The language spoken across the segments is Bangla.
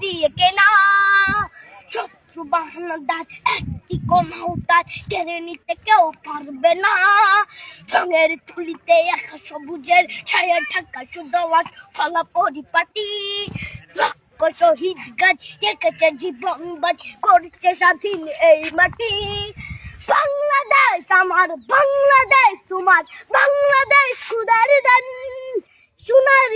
দিয়ে কেনা। শত্রু বাহানাদার একটি কণাও তার কেড়ে নিতে কেউ পারবে না। রঙের তুলিতে একা সবুজের ছায়া ঢাকা সুদওয়াজ ফলা পরিপাটি শহীদ গাছ রেখেছে জীবন করছে স্বাধীন এই মাটি। বাংলাদেশ, আমার বাংলাদেশ, তোমার বাংলাদেশ খুদার দান।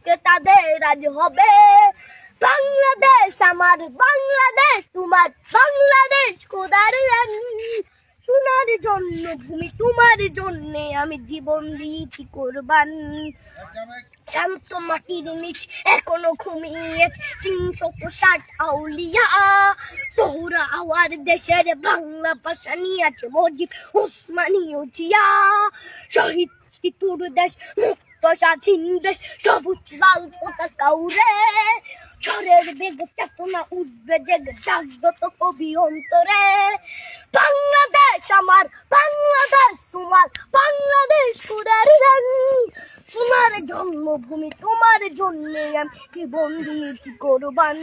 রুখতে তাদের আজ হবে। বাংলাদেশ আমার, বাংলাদেশ তোমার, বাংলাদেশ খোদার সোনার জন্য ভূমি তোমার জন্য আমি জীবন দিয়েছি কোরবান। শান্ত মাটির নিচ এখনও ঘুমিয়েছে তিনশো ষাট আউলিয়া। সোহরা আওয়ার দেশের বাংলা ভাষা নিয়েছে মজিব উসমানীয় জিয়া শহীদ তিতুর দেশ মুক্ত স্বাধীন দেশ সবুজ লাল পতাকা উড়ে ঝড়ের বেগে চেতনা উঠবে জেগে জাগ্রত কবি অন্তরে বাংলাদেশ আমার বাংলাদেশ তোমার বাংলাদেশ কুদার গান সোনার জন্মভূমি তোমার জন্যে আমি জীবন দিয়েছি কোরবান